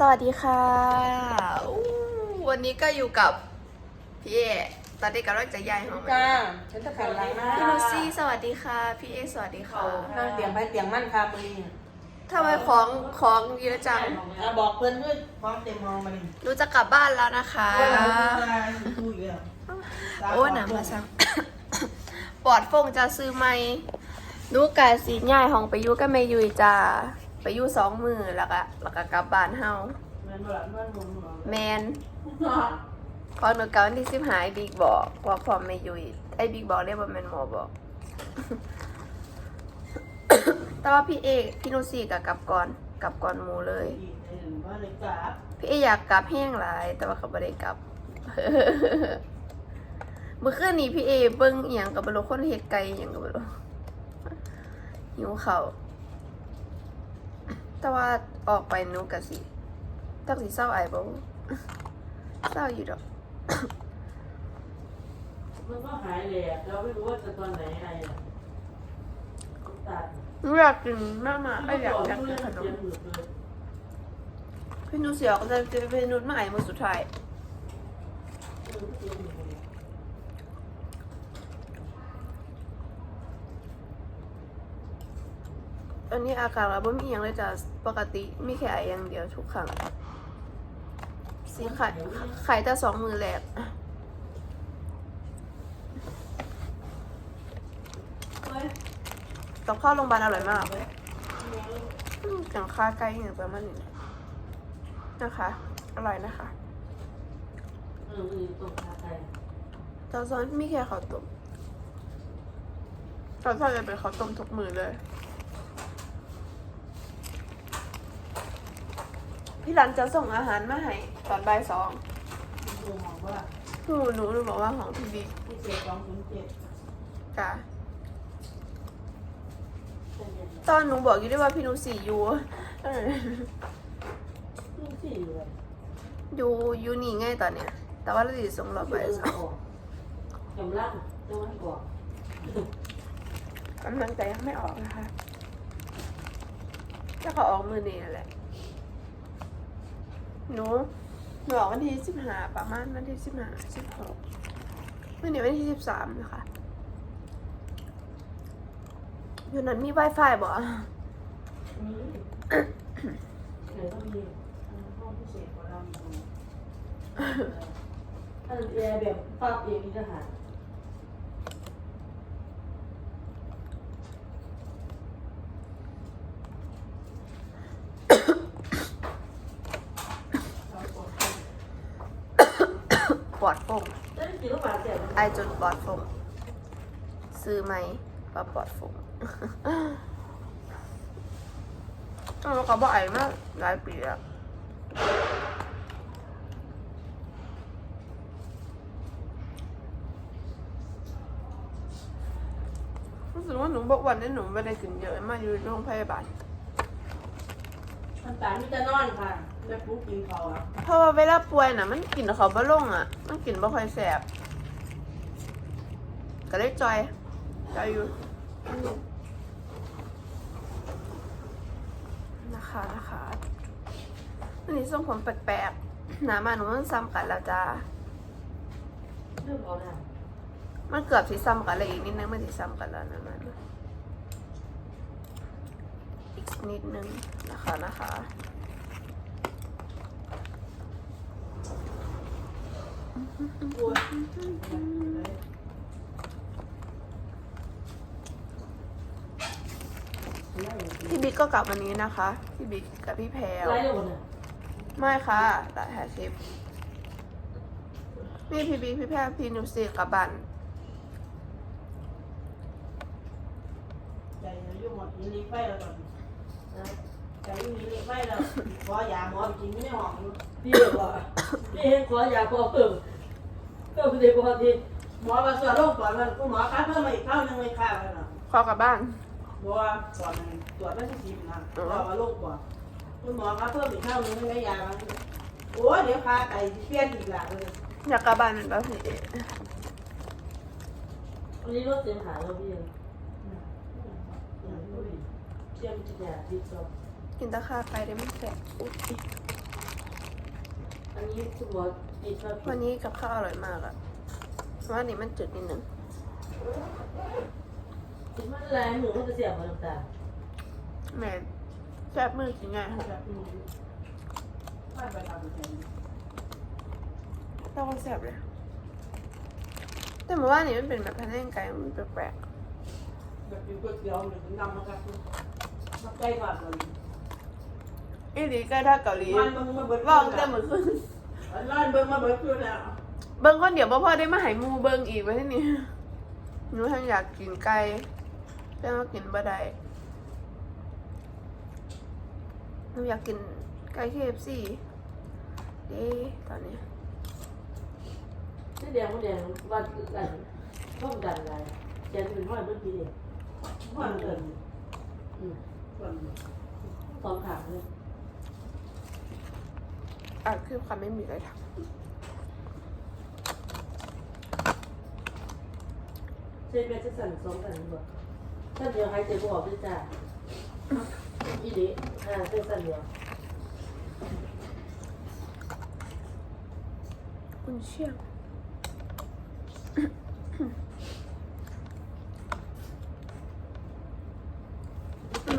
สวัสดีค่ะอู้วันนี้ก็อยู่กับพี่เอตอนนี้กำลังจะย้ายห้องจ้าฉันจะขันหลังนะพี่ลูซี่สวัสดีค่ะ พี่เอสวัสดีค่ะนั่งเตียงไปเตียงมั่นค่ะมือทำไมของของเยอะจังอะบอกเพื่อนด้วยพร้อมเต็มมองมาเลยรู้จะกลับบ้านแล้วนะคะดูอีกแล้วโอ้หนามาซังปอดฟงจะซื้อไหมนูกาสีใหญ่ห้องไปอยู่กับแม่ยุยจ้า ไปอยู่สองมือแล้วก็แล้วก็กลับบ้านเฮาเงินบ่ละเงินบ่ละแมนพอหนูเกาวันที่สิบหายบิ๊กบอกว่าพร้อมไม่ยุยไอ้บิ๊กบอกเรียกว่าแมนหมอบอก แต่ว่าพี่เอกพี่นุสีกับกลับก่อนกลับก่อนหมูเลยว่าเลยจ้าพี่เอกอยากกลับแห้งหลาย แต่ว่าเขาไม่ได้กลับเมื่อคืนนี้พี่เอเบิ้งอหย่างกับบรคนเฮ็ดไก่อหย่างกับบรหิวเขาว แต่ว่าออกไปหนูกะสิตักสิเศร้าไอ้บ่เศร้าอยู่ดอก มันก็หายเลยอะเราไม่รู้ว่าจะตอนไหนไอ้อะตัดหนูอยากกินมากมาไอ้ยอยากอยากกินขนมพี่หนูเสียก็จะจะเป็นนุชมาไอ้มือสุดท้าย อันนี้อาการเราไม่มีอย่างเลยจ้ะปกติมีแค่ไออย่างเดียวทุกครั้งสีไข่ไข่แต่สองมือแรกต้องเข้าโรงพยาบาลอร่อยมากอืมอย่างค่าไก่อย่างประมาณนี้นะคะ อร่อยนะคะตกขาไก่ตอนซ้อนมีแค่ข้าวต้มตอนซ้อนจะเป็นข้าวต้มทุกมือเลย พี่รันจะส่งอาหารมาให้ตอนบ่ายสองดูมองว่าหนูหนูหนูบอกว่าของพี่บิ๊กพิเศษสองศูนย์เจ็ดจ้ะเป็นยังไงตอนหนูบอกอยู่ด้วยว่าพี่หนูสี่ยูเออลูกสี่เลยยูยูนี่ไง่ายตอนเนี้ย แต่ว่าเราจะส่งเราบ่ายสองกำลังจะมันก่อนกำลังใจยังไม่ออกนะคะถ้าเขาออกมือนี่นั่นแหละ หนูหนูออกวันที่สิบห้าประมาณวันที่สิบห้าสิบหกวันนี้วันที่สิบสามนะคะอยู่นั้นมี Wi-Fi บ่มีไหนก็มีห้องพิเศษของเราอยู่อันแอร์แบบปรับเองนี่ทหาร ปลอดโปร่ง ได้กินลูกห มไอจนปลอดโปร่งซื้อไหมว่าปลอดโปร่งเออเขาบอกไอมาหลายปีแล้วรู้สึกว่าหนูบอกวันนี้หนูไม่ได้กินเยอะมากอยู่โรงพยาบาล มันตามีแต่นอนค่ะแล้วปุ๊บกินเขาอะเพราะว่าเวลาป่วยน่ะ มันกินเขาบ่ลงอะ มันกินบ่ค่อยแสบก็เลยจอยจอยอยู่นะคะนะคะวันนี้ทรงผมแปลกๆหนามาหนูมันซ้ำกันแล้วจ้าเรื่องเขาเนี่ยมันเกือบสิซ้ำกันเลยอีกนิดนึงมันสิซ้ำกันแล้วนะมันอีก นิดนึงนะคะนะคะพี่บิ๊กก็กลับวันนี้นะคะ พี่บิ๊กกับพี่แพรวไม่ค่ะตัดแฮชิปนี่พี่บิ๊กพี่แพรวพี่นิวซีกับบ้านใจยุ่หมดมีลิฟต์ไปแล้วก่อน นะใจยุ่งมีลิฟต์ไปแล้วขอยาหมอจริงไม่ได้หอมพี่บอกพี่เห็นขอยาพอเพิ่มเพิ่มไปเลยปกติหมอมาสวดโรคก่อนมันคุณหมอคัดเพิ่มมาอีกเท่านึงไม่ค่าแล้วนะขอกลับบ้านเพราะว่าก่อนตรวจไม่ใช่สิบนะเราว่าโรคก่อนคุณหมอคัดเพิ่มอีกเท่านึงไม่ได้ยามันโอ้เดี๋ยวพาไก่เปลี่ยนอีกหลังเลยอยากกลับบ้านเป็นแบบพี่วันนี้รถเต็มหาเราพี่ เลยเชื่อมจิตยาที่ชอบกินตะขาไก่ได้ไม่แสบอุ๊ยอันนี้คุณหมอดีชอบกิวันนี้กับข้าวอร่อยมากอะว่าอันนี้มันจืดนิดนึงกินมันแรงหมูมันจะเสียบมาต่างแม่แซ่บมือกินง่ายค่ะๆแบบนี้ไม่ไปทำเป็นต้องแซ่บเลยแต่เมื่อวานนี้มันเป็นแบบพะแนงไก่มันแปลกแบบอยู่ก๋วยเตี๋ยวหรือนำมากับมา ใกล้กว่าเลยๆอีหลีไก่ทอดเกาหลีมันมึงมาเบิดว่างแต่เหมือนขึ้นร้านเบิ้งมาเบิดคือแล้วเบิ้งคนเดียวบ่พอได้มาใหายมูเบิ้งอีกไว้ที่นี่หนูทั้งอยากกินไก่แต่ว่ากินบ่ได้หนูอยากกินไก่ KFC เด้ตอนนี้ที่แดงมันแดงวันอะไรต้มดันอะไรแกจะเป็นห้อยเมื่อกี้เองห้อยเกินอืม สองขาเลยอะคือความไม่มีอะไรทเช่นแม่จะสั่นสองกันบ่ท่านเดียวใครเจ็บบอกด้วยจ้าอีดีอ่าเส้นสั่นเดียวำคุณเชี่ยง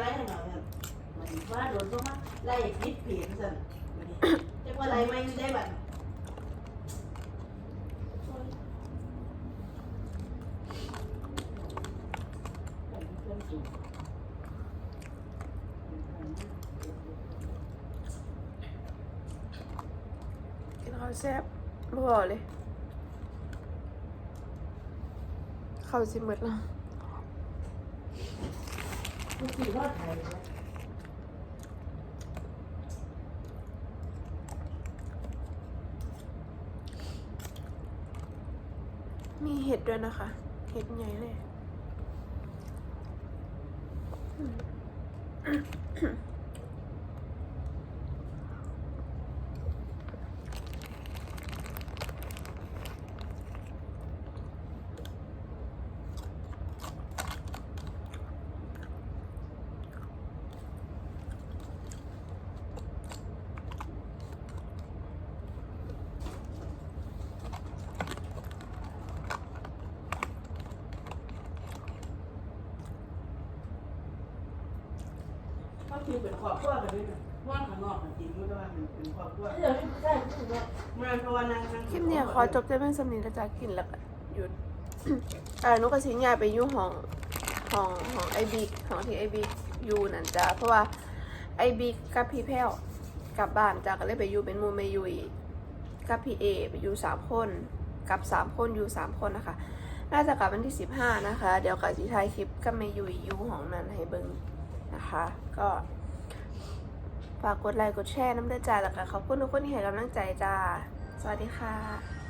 ไล่ให้หน่อยเนี่ยมันว่าโดนก็มาไล่พิษเปลี่ยนสั่นจะว่าอะไรไม่ได้บัดกินข้าวแซ่บบ่พอเลยข้าวสิหมดแล้วมันขี่รอดไทย มีเห็ดด้วยนะคะ เห็ดใหญ่เลย ก็คือเป็นครอบครัวกันด้วยนะว่างข้างนอกจริงด้วยว่ามันเป็นครอบครัวเดี๋ยวไม่ใช่พูดว่ามันเพราะว่านางทางคลิปเนี่ยขอจบจะเป็นสำนีกระจากกินแล้วก็หยุดอ่านุกกระสินยายไปอยู่ห้องห้องห้องไอบิ๊กห้องที่ไอบิ๊กอยู่นั่นจ้ะเพราะว่าไอบิ๊กกับพี่แพ้วกลับบ้านจ้ะก็เลยไปอยู่เป็นหมูเมยุยกับพี่เอไปอยู่สามคนกับสามคนอยู่สามคนนะคะน่าจะกลับวันที่สิบห้านะคะ เดี๋ยวกับสีทายคลิปกับเมยุยอยู่ห้องนั้นให้เบิ่งนะคะ ก็ ฝากกดไลค์กดแชร์น้ำเด้อจ้าแล้วก็ขอบคุณทุกคนที่ให้กำลังใจจ้า สวัสดีค่ะ